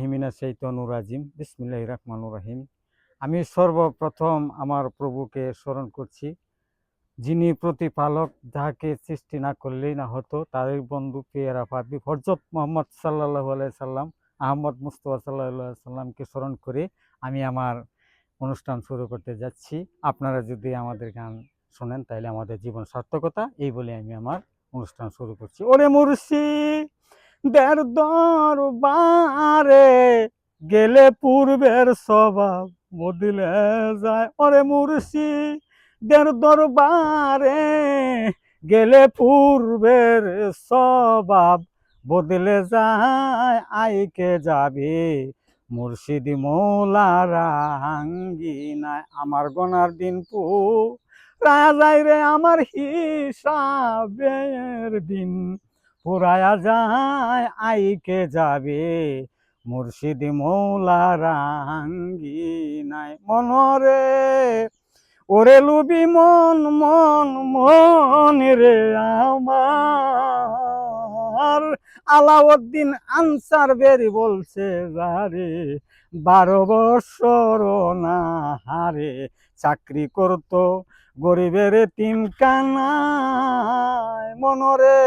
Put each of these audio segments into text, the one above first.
হিমিনা চৈতনুর রাজিম। বিসমিল্লাহ রহমানুর রাহিম। আমি সর্বপ্রথম আমার প্রভুকে স্মরণ করছি, যিনি প্রতিপালক, যাহাকে সৃষ্টি না করলেই না হতো তারই বন্ধু পেয়ারা পাবি হরজত মোহাম্মদ সাল্লাহ সাল্লাম, আহমদ মুস্তফা সাল্লাহ সাল্লামকে স্মরণ করে আমি আমার অনুষ্ঠান শুরু করতে যাচ্ছি। আপনারা যদি আমাদের গান শোনেন, তাহলে আমাদের জীবন সার্থকতা, এই বলে আমি আমার অনুষ্ঠান শুরু করছি। ওরে মুর্শি দের দরবারে গেলে পূর্বের স্বভাব বদলে যায়। ওরে মুর্শি দের দরবারে গেলে পূর্বের স্বভাব বদলে যায়। আইকে যাবে মুর্শিদি মৌলারা আঙ্গিনায়? আমার গনার দিন পু রাজাই রে, আমার হিসাবের দিন। পুরায়া যায়, আইকে যাবে। মুর্শিদি মৌলারা আঙ্গিনায় মনরে। ওরে লুবি মন মন মন রে আমার। আলাউদ্দিন আনসার বেরি বলছে, যারে বারো বছর না হারে চাকরি করতো গরিবের তিন কানায় মনরে।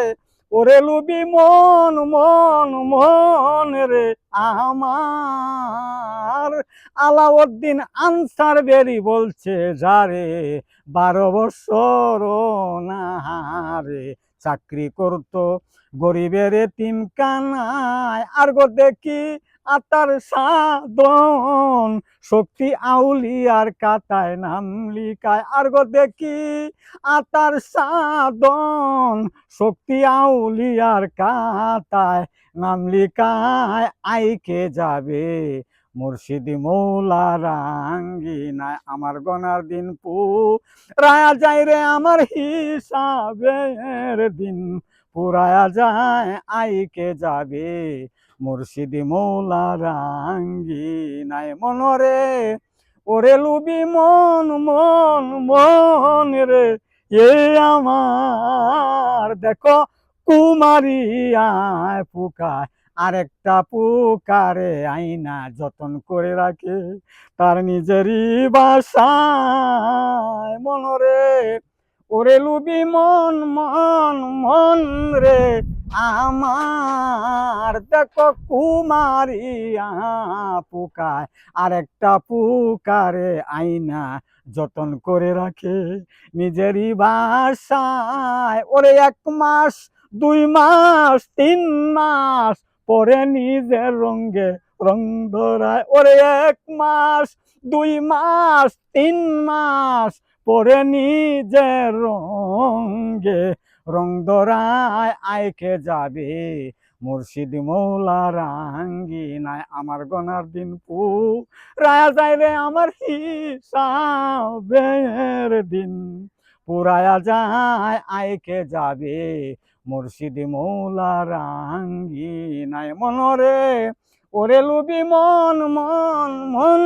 ওরে লুবি মন মন মন রে আমার। আলাউদ্দিন আনসার বেরি বলছে, যারে বারো বছর না রে চাকরি করতো, গরিবের তিন কানায় আর গো দেখি আতার সাধন শক্তি আউলিয়ার কাতায় নাম লিখায়। আর গো দেখি আতার সাধন শক্তি আউলিয়ার কাতায় নাম লিখায়। আইকে যাবে মুর্শিদি মৌলা রাঙ্গিনায়। আমার গনার দিন পু রায়া যায় রে আমার হিসাবের দিন। পুরায়া যায় আইকে যাবে? মুর্শিদি মৌলা রাঙ্গিনায় মনরে ওরে লুবি মন মন মন রে, এ আমার। দেখো কুমারী আয় পুকায় আরেকটা পুকারে আইনা যতন করে রাখে, তার নিজেরই বাসায় মনরে ওরে লুবি মন মন মন রে আমার। দেখো কুমারিয়া পুকায় আরেকটা পুকারে আইনা যতন করে রাখে নিজেরই বাসায়। ওরে এক মাস, দুই মাস, তিন মাস পরে নিজের রঙ্গে রং ধরায়। ওরে এক মাস, দুই মাস, তিন মাস পরে নিজের রঙ্গে, রং ধরায় আইকে যাবে। মুর্শিদ মৌলা রাঙ্গি নাই আমার গনার দিন পু রায়া রে আমার হিসাবের দিন। পুরায়া যায় আইকে যাবে। মুর্শিদ মৌলা রাঙ্গি নাই মনরে, ওরে লুবি মন মন মন।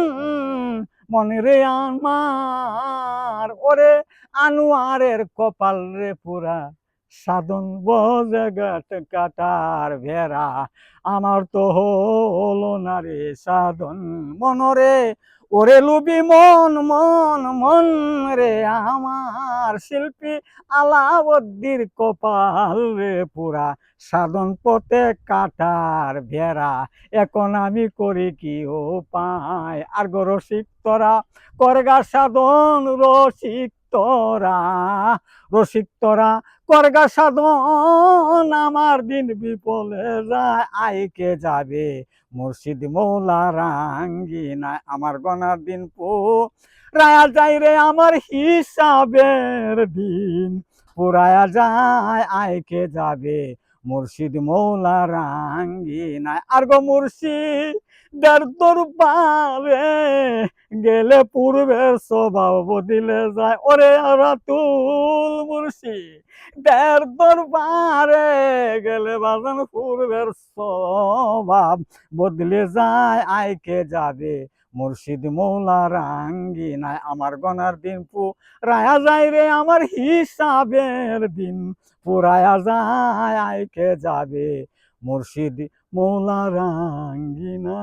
মনে রে আমার, ওরে আনোয়ারের কপাল রে পুরা। সাধন বজে গাট কাটার ভেড়া, আমার তো হলো না রে সাধন। মনরে ওরে লুবি মন মন মন রে আমার শিল্পী আলাবদ্দির কপাল রে পুরা। সাধন পথে কাটার ভেড়া, এখন আমি করি কি ও পাই আর গো রসিক তোরা, করগা সাধন রসিক তোরা। রসিক তোরা করগা সাধন, আমার দিন বিপলে যায় আইকে যাবে? মুর্শিদ মৌলা রাঙ্গিনায় আমার গনার দিন পো। রায়া যাই রে আমার হিসাবের দিন। পুরায়া যায় আইকে যাবে? মুর্শিদ মৌলা রাঙ্গিনায়। আর গো মুর্শিদ দার দরবারে গেলে পূর্বের স্বভাব বদিলে যায়। ওরে রাতুল মুর্শিদ দের দরবারে গেলে বাজান পূর্বের স্বভাব বদলে যায়। আইকে যাবে মুর্শিদ মৌলা রাঙ্গিনায়? আমার গনার দিন পু রায়া যায় রে, আমার হিসাবের দিন পুরায়া যায়। আইকে যাবে মুর্শিদ মৌলা রাঙ্গিনা